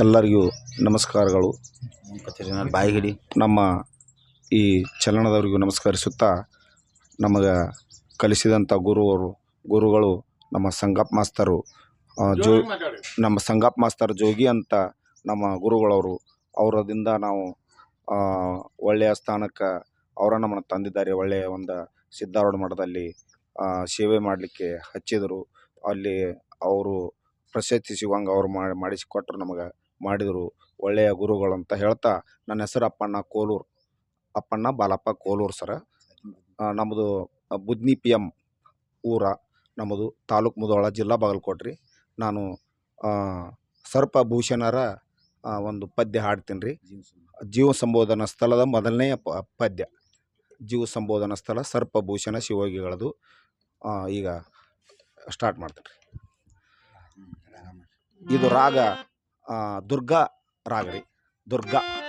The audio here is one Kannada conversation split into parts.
ಎಲ್ಲರಿಗೂ ನಮಸ್ಕಾರಗಳು. ಬಾಯಿ ಹಿಡಿ ನಮ್ಮ ಈ ಚಲನದವರಿಗೂ ನಮಸ್ಕರಿಸುತ್ತಾ ನಮಗೆ ಕಲಿಸಿದಂಥ ಗುರುವರು ಗುರುಗಳು ನಮ್ಮ ಸಂಗಪ್ಪ ಮಾಸ್ತರು ಜೋ ನಮ್ಮ ಸಂಗಪ್ ಮಾಸ್ತರ್ ಜೋಗಿ ಅಂತ ನಮ್ಮ ಗುರುಗಳವರು ಅವರದಿಂದ ನಾವು ಒಳ್ಳೆಯ ಸ್ಥಾನಕ್ಕೆ ಅವರ ನಮ್ಮನ್ನು ತಂದಿದ್ದಾರೆ. ಒಳ್ಳೆಯ ಒಂದು ಸಿದ್ಧಾರೂಢ ಮಠದಲ್ಲಿ ಸೇವೆ ಮಾಡಲಿಕ್ಕೆ ಹಚ್ಚಿದರು. ಅಲ್ಲಿ ಅವರು ಪ್ರಶಸ್ತಿ ಸಿಗುವಂಗೆ ಅವರು ಮಾಡಿ ಮಾಡಿಸಿಕೊಟ್ರು ನಮಗೆ. ಮಾಡಿದರು ಒಳ್ಳೆಯ ಗುರುಗಳು ಅಂತ ಹೇಳ್ತಾ ನನ್ನ ಹೆಸರು ಅಪ್ಪಣ್ಣ ಕೋಲೂರು. ಅಪ್ಪಣ್ಣ ಬಾಲಪ್ಪ ಕೋಲೂರು ಸರ. ನಮ್ಮದು ಬುದ್ನಿ ಪಿ ಎಂ ಊರ ನಮ್ಮದು ತಾಲೂಕು ಮುದೋಳ ಜಿಲ್ಲಾ ಬಾಗಲಕೋಟ್ರಿ. ನಾನು ಸರ್ಪಭೂಷಣರ ಸರ್ಪ ಭೂಷಣರ ಒಂದು ಪದ್ಯ ಹಾಡ್ತೀನಿ ರೀ ಜೀವ ಸಂಬೋಧನಾ ಸ್ಥಳದ ಮೊದಲನೆಯ ಪದ್ಯ. ಜೀವ ಸಂಬೋಧನಾ ಸ್ಥಳ ಸರ್ಪಭೂಷಣ ಶಿವಯೋಗಿಗಳದು. ಆ, ಈಗ ಸ್ಟಾರ್ಟ್ ಮಾಡ್ತೀನಿ ರೀ ಇದು ರಾಗ. దుర్గా రాగడి. దుర్గా.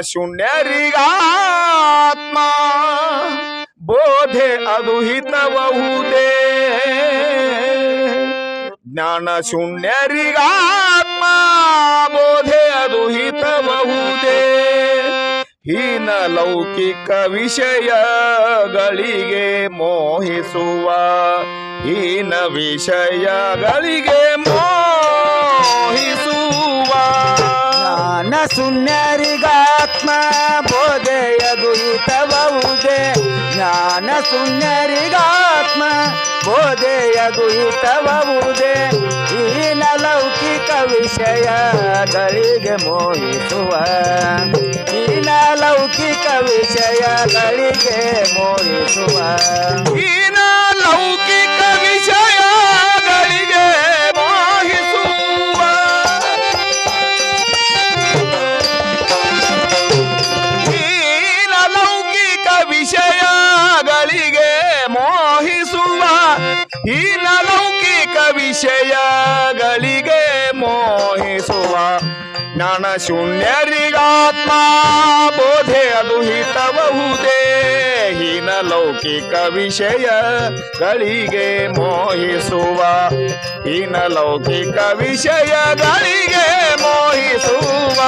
ಶೂನ್ಯರಿಗಾತ್ಮ. ಬೋಧೆ ಅದು ಹಿತಬಹುದೇ ಜ್ಞಾನ ಶೂನ್ಯರಿಗಾತ್ಮ. ಬೋಧೆ ಅದು ಹಿತಬಹುದೇ ಹೀನ ಲೌಕಿಕ ವಿಷಯಗಳಿಗೆ ಮೋಹಿಸುವ. ಹೀನ ವಿಷಯಗಳಿಗೆ ಮೋಹಿಸುವ. ಜ್ಞಾನ ಶೂನ್ಯರಿಗಾತ್ಮ ಬೋಧೆಯದು ಹಿತಬಹುದೇ ಜ್ಞಾನ ಸುಂದರಿಗಾತ್ಮ ಬೋಧೆಯದು ಹಿತಬಹುದೇ ಈನ ಲೌಕಿಕ ವಿಷಯಗಳಿಗೆ ಮೋಹಿಸುವ. ಈನ ಲೌಕಿಕ ವಿಷಯಗಳಿಗೆ ಮೋಹಿಸುವ. ಹೀನ ಜ್ಞಾನ ಶೂನ್ಯರಿಗಾತ್ಮ ಬೋಧೆ ಅದು ಹಿತಬಹುದೇ ಹೀನ ಲೌಕಿಕ ವಿಷಯಗಳಿಗೆ ಮೋಹಿಸುವ ಹೀನ ಲೌಕಿಕ ವಿಷಯಗಳಿಗೆ ಮೋಹಿಸುವ.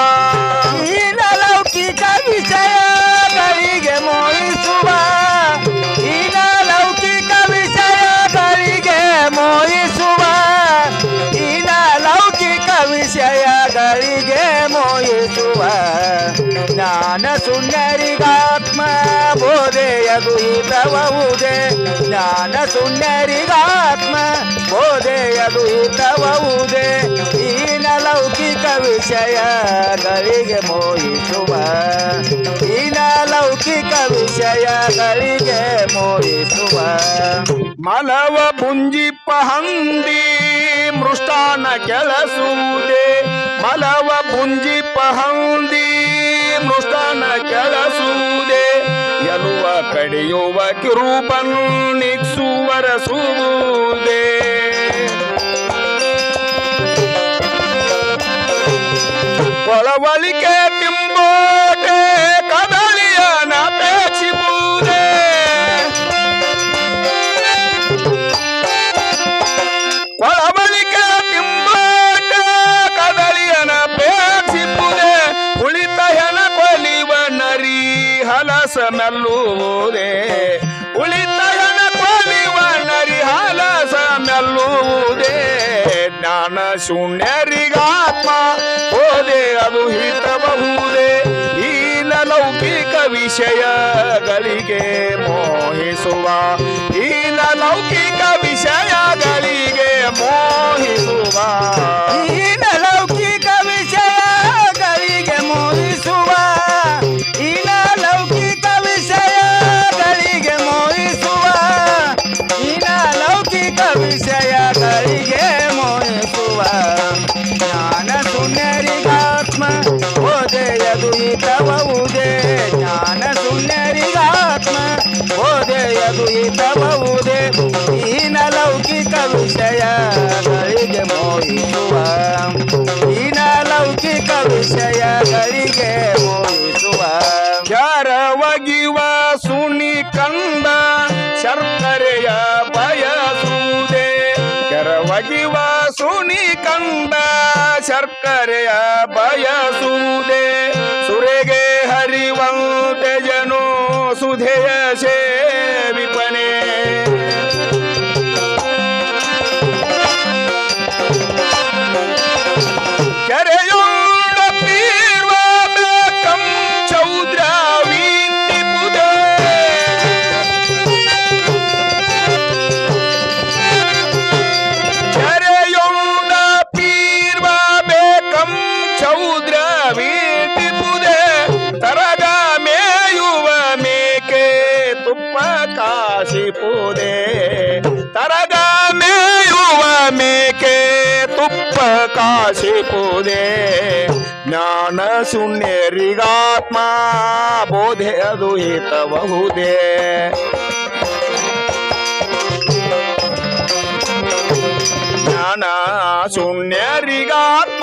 ಶೂನ್ಯರಿಗಾತ್ಮ ಬೋಧೆಯದು ಹಿತಬಹುದೇ ಜ್ಞಾನ ಶೂನ್ಯರಿಗಾತ್ಮ ಬೋಧೆಯದು ಹಿತಬಹುದೇ ಈನ ಲೌಕಿಕ ವಿಷಯಗಳಿಗೆ ಮೋಹಿಸುವ. ಈನ ಲೌಕಿಕ ವಿಷಯಗಳಿಗೆ ಮೋಹಿಸುವ. ಮಲವ ಪುಂಜಿಪ್ಪ ಹಂದಿ ಮೃಷ್ಟಾನ ಕೆಲಸುವುದೇ. ಮಲವ ಪುಂಜಿಪ್ಪ ಹಂದಿ ಎಲುವ ಕಿರೂಪನು ನಿಕ್ಸುವರಸುವುದೇ ಕೊಳವಳಿಕೆ ಮೆಲ್ಲುವುದೇ ಉಳಿತಯನ ಕೊಲಿವ ನರಿಹಾಲಸ ಮೆಲ್ಲುವುದೇ ಜ್ಞಾನ ಶೂನ್ಯರಿಗಾತ್ಮ ಓದೆ ಅದು ಹಿತಬಹುದೇ ಈಲ ಲೌಕಿಕ ವಿಷಯಗಳಿಗೆ ಮೋಹಿಸುವ ಈಲ ಲೌಕಿಕ ವಿಷಯಗಳಿಗೆ ಮೋಹಿಸುವ. ಈಲ ಶರ್ಕರೆಯ ಬಯಸುವುದೇ. ಸುರೆಗೆ ಹರಿವಂತೆಜನು ಸುಧೆಯ ಕಾಶಿಪುದೇ ಜ್ಞಾನ ಶೂನ್ಯರಿಗಾತ್ಮ ಬೋಧೆ ಅದು ಹಿತಬಹುದೇ ಜ್ಞಾನ ಶೂನ್ಯರಿಗಾತ್ಮ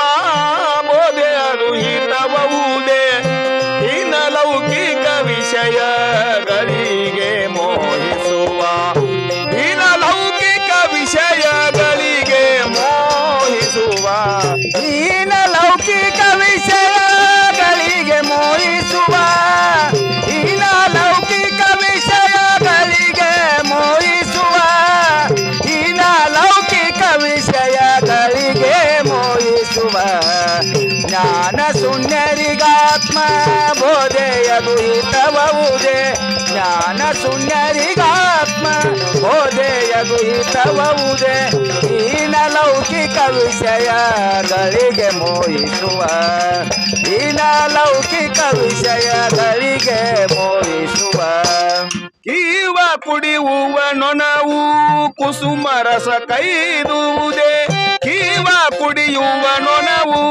ಜ್ಞಾನ ಸುಂದರಿಗಾತ್ಮ ಓದೆಯ ಹಿತಬಹುದೇ ಈನ ಲೌಕಿಕ ವಿಷಯಗಳಿಗೆ ಮೋಹಿಸುವ. ಈನ ಲೌಕಿಕ ವಿಷಯಗಳಿಗೆ ಮೋಹಿಸುವ. ಕೀವ ಕುಡಿಯುವ ನೊಣವು, ಕುಸುಮ ರಸ ಕೈದುವುದೇ ಕೀವ ಕುಡಿಯುವ ನೊಣವು,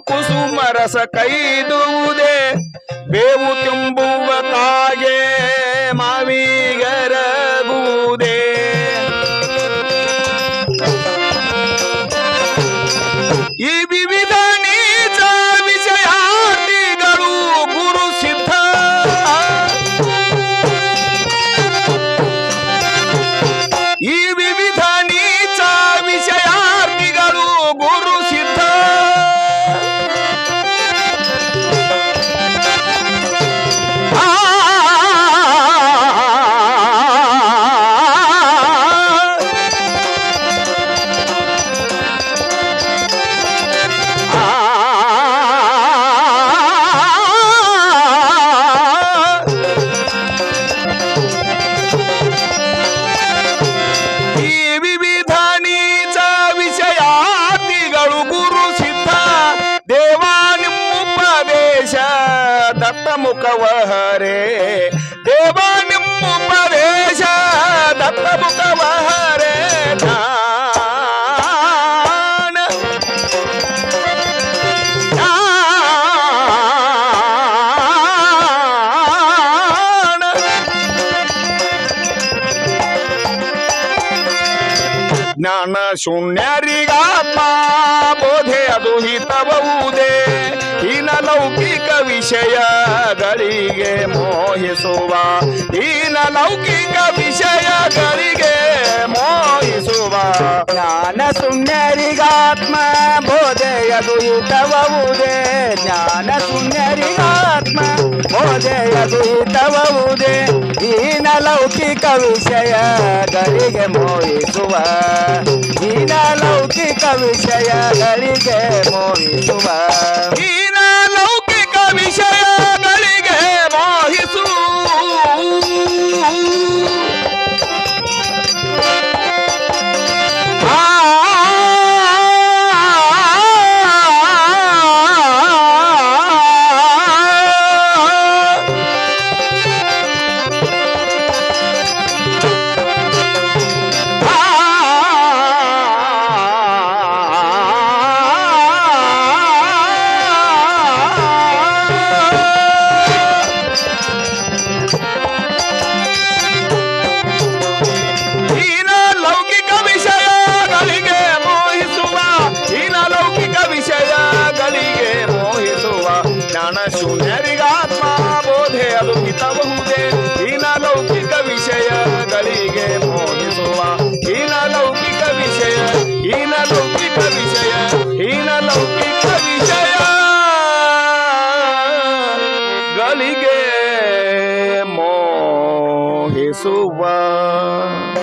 ಕುಸುಮ ರಸ ಕೈದುವುದೇ ಬೇವು ತುಂಬುವ ಜ್ಞಾನ ಶೂನ್ಯರಿಗಾತ್ಮ ಬೋಧೆ ಅದು ಹಿತಬಹುದೇ ಹೀನ ಲೌಕಿಕ ವಿಷಯಗಳಿಗೆ ಮೋಹಿಸುವ ಹೀನ ಲೌಕಿಕ ವಿಷಯಗಳಿಗೆ ಮೋಹಿಸುವ ಜ್ಞಾನ ಶೂನ್ಯರಿಗಾತ್ಮ ಬೋಧೆಯದು ಹಿತಬಹುದೇ ಜ್ಞಾನ ಶೂನ್ಯರಿಗಾತ್ಮ ಬೋಧೆಯ ದೂತವುದೇ ಈನ ಲೌಕಿಕ ವಿಷಯಗಳಿಗೆ ಮೋಹಿಸುವ. ಈನ ಲೌಕಿಕ ವಿಷಯಗಳಿಗೆ ಮೋಹಿಸುವ. ಈನ ಲೌಕಿಕ ವಿಷಯಗಳಿಗೆ ಮೋಹಿಸುವ.